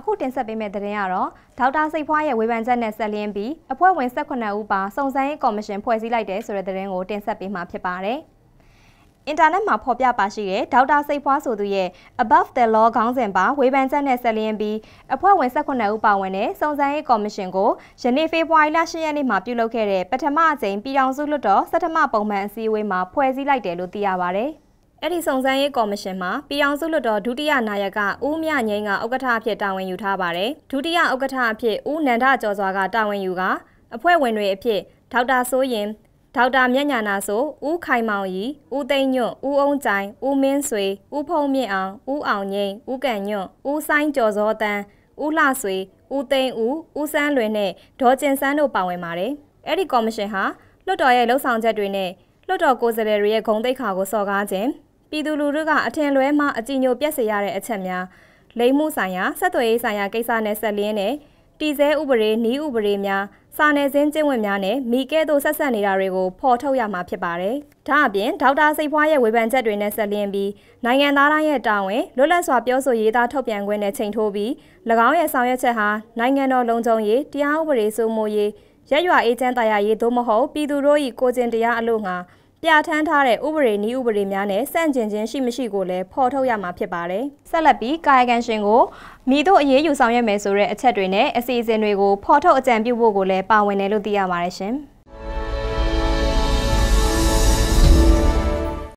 အခုတင်ဆက်ပေးမယ့်သတင်းကတော့ဒေါက်တာစိတ်ဖွားရဲ့ဝေဖန်ချက်နဲ့ဆက်လျင်းပြီးအဖွဲ့ဝင်18ဦးပါစုံစမ်းရေးကော်မရှင်ဖွဲ့စည်းလိုက်တဲ့ဆိုတဲ့သတင်းကိုတင်ဆက်ပေးမှာဖြစ်ပါတယ်။အင်တာနက်မှာဖော်ပြပါရှိတဲ့ဒေါက်တာစိတ်ဖွားဆိုသူရဲ့ Above the Law ခေါင်းစဉ်ပါဝေဖန်ချက်နဲ့ဆက်လျင်းပြီးအဖွဲ့ဝင်18ဦးပါဝင်တဲ့စုံစမ်းရေးကော်မရှင်ကိုယနေ့ဖေဖော်ဝါရီလ10ရက်နေ့မှာပြုလုပ်ခဲ့တဲ့ပထမအကြိမ်ပြည်ထောင်စုလွှတ်တော်စက်ထမပုံမှန်အစည်းအဝေးမှာဖွဲ့စည်းလိုက်တယ်လို့သိရပါဗျ။ အဲ့ဒီစုံစမ်းရေးကော်မရှင်မှာပြည်အောင်စုလွှတ်တော်ဒုတိယနာယကဦးမြငိမ့်ကဥက္ကဋ္ဌအဖြစ်တာဝန်ယူထားပါတယ်။ဒုတိယဥက္ကဋ္ဌအဖြစ်ဦးနန္ဒကျော်စွာကတာဝန်ယူကအဖွဲ့ဝင်တွေအဖြစ်ဒေါက်တာစိုးရင်ဒေါက်တာမြတ်ညာနာဆိုဦးခိုင်မောင်ရီဦးသိန်းညွန့်ဦးအောင်ကြိုင်ဦးမင်းဆွေဦးဖုံးမြင့်အောင်ဦးအောင်ငိမ့်ဦးကန်ညွန့်ဦးဆိုင်ကျော်စောတန်းဦးလှဆွေဦးသိန်းဦးဦးစန်းလွင်နဲ့ဒေါ်ကျင်စန်းတို့ပါဝင်ပါတယ်။အဲ့ဒီကော်မရှင်ဟာလွှတ်တော်ရဲ့လှုပ်ဆောင်ချက်တွေနဲ့လွှတ်တော်ကိုယ်စားလှယ်တွေရဲ့ဂုဏ်သိက္ခာကိုစော်ကားခြင်း ပြည်သူလူထုကအထင်လွဲမှအကြည်ညိုပြက်စေရတဲ့အချက်များလိမ့်မှုဆိုင်ရာဆက်သွယ်ရေးဆိုင်ရာကိစ္စနဲ့ဆက်လျင်းတဲ့တည်ဆဲဥပဒေနီးဥပဒေများစာနယ်ဇင်းကျင့်ဝတ်များနဲ့မိကဲသို့ဆက်ဆက်နေတာတွေကိုဖော်ထုတ်ရမှာဖြစ်ပါတယ်။ဒါအပြင်ဒေါက်တာစိတ်ဖွားရဲ့ဝေဖန်ချက်တွေနဲ့ဆက်လျင်းပြီးနိုင်ငံသားတိုင်းရဲ့တာဝန်လွတ်လပ်စွာပြောဆိုရေးသားထုတ်ပြန်ခွင့်နဲ့ချိန်ထိုးပြီး၎င်းရဲ့ဆောင်ရွက်ချက်ဟာနိုင်ငံတော်လုံခြုံရေးတရားဥပဒေစိုးမိုးရေးရက်ရွာအေးချမ်းတရားရေးသို့မဟုတ်ပြည်သူတို့၏ကိုကျင်တရားအလို့ငါ ပြဋ္ဌာန်းထားတဲ့ဥပဒေနည်းဥပဒေများနဲ့စန့်ကျင်ခြင်းရှိမရှိကိုလည်းဖော်ထုတ်ရမှာဖြစ်ပါတယ်။ဆက်လက်ပြီးကာယကံရှင်ကိုမိတို့အရေးယူဆောင်ရွက်မယ်ဆိုတဲ့အချက်တွေနဲ့အစီအစဉ်တွေကိုဖော်ထုတ်အကြံပြုဖို့ကိုလည်းပါဝင်တယ်လို့သိရပါတယ်ရှင်။